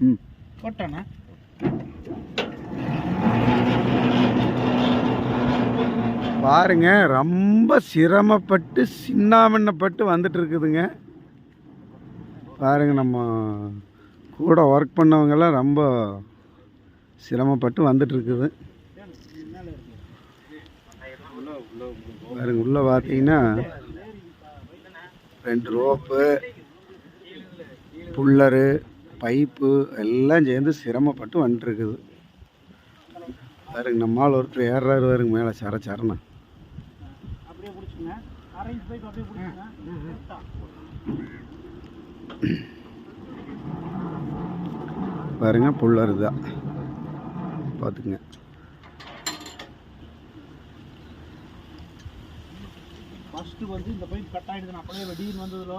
ம் போட்டானா பாருங்க ரொம்ப சிரமப்பட்டு சின்னாமண்ணப்பட்டு வந்துட்டு இருக்குதுங்க பாருங்க நம்ம கூட ஒர்க் பண்ணவங்கெல்லாம் ரொம்ப சிரமப்பட்டு வந்துட்டு இருக்குது பாருங்க உள்ள பார்த்தீங்கன்னா ரெண்டு ரோப்பு புல்லரு பைப்பு எல்லாம் சேர்ந்து சிரமப்பட்டு வந்துட்டு இருக்குது பாருங்க நம்மால் ஒருத்தர் ஏறாரு பாருங்க மேலே சர பிடிச்சிங்க பாருங்க புல்லர் தான் பார்த்துக்குங்க. ஃபர்ஸ்ட் வந்து இந்த பைப் கட் ஆயிடுது அப்படியே வெடின்னு வந்ததுல.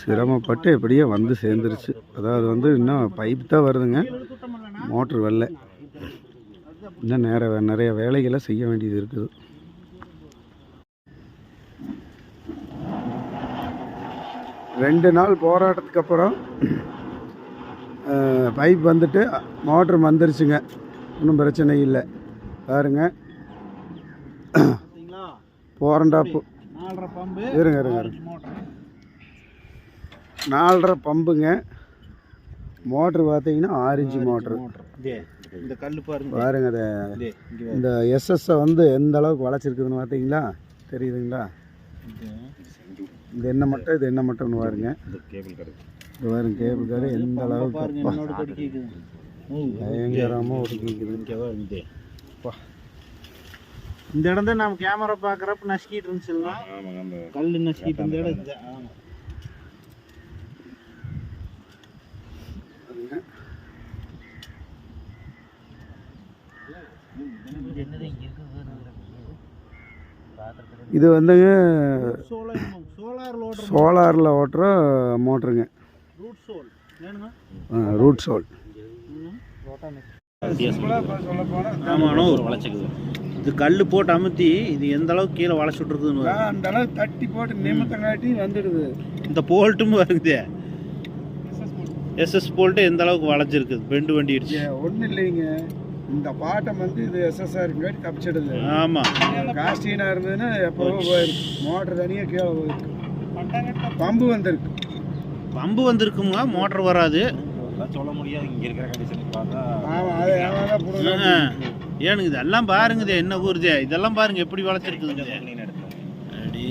சிரமப்பட்டு எப்படியோ வந்து சேர்ந்துருச்சு. அதாவது வந்து இன்னும் பைப் தான் வருதுங்க. மோட்ரு வரல. இன்னும் நேர நிறைய வேலைகளை செய்ய வேண்டியது இருக்குது. ரெண்டு நாள் போராட்டத்துக்கு அப்புறம் பைப் வந்துட்டு மோட்ரு வந்துருச்சுங்க. ஒன்றும் பிரச்சனை இல்லை. பாருங்க. பம்பு இருங்க இருங்க இருங்க. மோட்டர் நாலரை பம்புங்க. மோட்ரு பார்த்தீங்கன்னா இன்ச்சு மோட்ரு. இதே இந்த கல்லு பாருங்க. பாருங்க அதை இதே இந்த எஸ்எஸ்ஸை வந்து எந்த அளவுக்கு வளைச்சிருக்குதுன்னு பார்த்தீங்களா? தெரியுதுங்களா? இந்த எண்ணெய் மட்டும் இது எண்ணெய் மட்டும்னு பாருங்க. இந்த கேபிள் கடை இது பாருங்க கேபிள் கார்டு எந்த அளவுக்கு பயங்கரமாக ஒடுக்கிக்குது இதே. இந்த இடம் தான் நம்ம கேமரா பார்க்குறப்ப நசுக்கிட்டு இருந்துச்சுல்ல? கல் நசுக்கிட்டு இந்த இடம் இது வந்துங்க சோலார் சோலார் லோடர் சோலாரில் ஓட்டுற மோட்ருங்க. ரூட் சோல். வேணுங்க ரூட் சோல். ஆமாண்ணா ஒரு வளைச்சிக்குது இது கல் போட்டு அமுத்தி இது எந்த அளவுக்கு கீழே வளைச்சு விட்டுருக்குதுன்னு பாரு. அந்த அளவுக்கு தட்டி போட்டு நிமித்தங்காட்டி வந்துடுது. இந்த போல்ட்டும் வருது. SS bolt. எந்த அளவுக்கு வளைச்சிருக்குது பெண்டு வண்டிடுச்சு ஒன்றும் இல்லைங்க. இந்த பாட்டம் வந்து இது எஸ்எஸ்ஆருங்காட்டி தப்பிச்சிடுது. ஆமாம் காஸ்டினா இருந்ததுன்னா எப்போவோ போயிருக்கு மோட்டர் தனியாக கீழே போயிருக்கு. பம்பு வந்திருக்கு. பம்பு வந்திருக்குங்க மோட்டர் வராது. சொல்ல முடியாது. இங்க இருக்கிற கண்டிஷன் பார்த்தா ஆமாம் அதை ஏமாதான் ஆ. புடுங்க. ஏனுங்க இதெல்லாம் பாருங்க இது என்ன ஊருது? இதெல்லாம் பாருங்க எப்படி எடுத்தோம் அடி